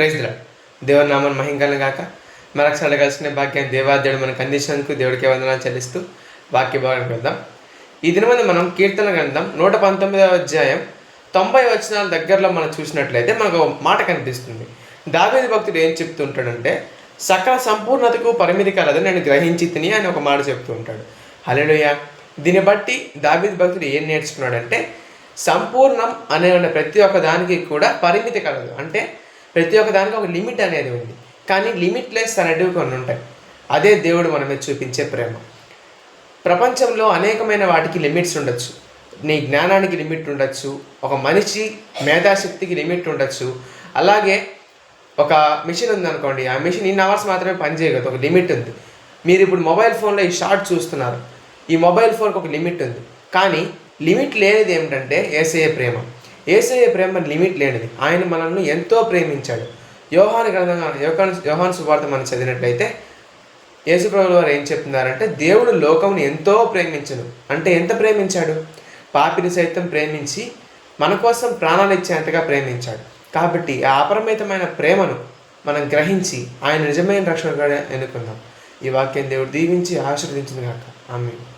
ప్రైజ్లా దేవుని నామని మహింకలను గాక. మరొకసారి కలిసిన భాగ్యాన్ని దేవాదేవుడు మనకు అందించినందుకు దేవుడికి వందనాలు చెల్లిస్తూ వాక్య భాగానికి వెళ్దాం ఈ దినమంది మనం కీర్తన గ్రంథం నూట పంతొమ్మిదవ అధ్యాయం తొంభై వచనాల దగ్గరలో మనం చూసినట్లయితే మనకు ఒక మాట కనిపిస్తుంది. దావేది భక్తుడు ఏం చెప్తూ ఉంటాడంటే సకల సంపూర్ణతకు పరిమితి కలదని నేను గ్రహించి తిని అని ఒక మాట చెప్తూ ఉంటాడు. హలోయ దీన్ని బట్టి దావేది భక్తుడు ఏం నేర్చుకున్నాడంటే సంపూర్ణం అనే ప్రతి ఒక్క దానికి కూడా పరిమితి కలదు. అంటే ప్రతి ఒక్క దానికి ఒక లిమిట్ అనేది ఉంది. కానీ లిమిట్ లెస్ అనేటివి కొన్ని ఉంటాయి. అదే దేవుడు మన మీద చూపించే ప్రేమ. ప్రపంచంలో అనేకమైన వాటికి లిమిట్స్ ఉండొచ్చు. నీ జ్ఞానానికి లిమిట్ ఉండొచ్చు. ఒక మనిషి మేధాశక్తికి లిమిట్ ఉండొచ్చు. అలాగే ఒక మిషన్ ఉందనుకోండి. ఆ మిషన్ ఇన్ని అవర్స్ మాత్రమే పనిచేయగలదు ఒక లిమిట్ ఉంది. మీరు ఇప్పుడు మొబైల్ ఫోన్లో ఈ షార్ట్ చూస్తున్నారు. ఈ మొబైల్ ఫోన్కి ఒక లిమిట్ ఉంది. కానీ లిమిట్ లేనిది ఏమిటంటే ఏసఏ ప్రేమ. ఏసయ్య ప్రేమ లిమిట్ లేనిది. ఆయన మనల్ని ఎంతో ప్రేమించాడు. యోహాను గ్రంథంగా యోహాన్ యోహాన్ సువార్త మనం చదివినట్లయితే యేసుప్రభుల వారు ఏం చెప్తున్నారంటే దేవుడు లోకమును ఎంతో ప్రేమించను. అంటే ఎంత ప్రేమించాడు? పాపిని సైతం ప్రేమించి మన కోసం ప్రాణాలు ఇచ్చేంతగా ప్రేమించాడు. కాబట్టి ఆ అపరిమితమైన ప్రేమను మనం గ్రహించి ఆయన నిజమైన రక్షణగా ఎన్నుకుందాం. ఈ వాక్యం దేవుడు దీవించి ఆశీర్వదించింది కాక ఆమె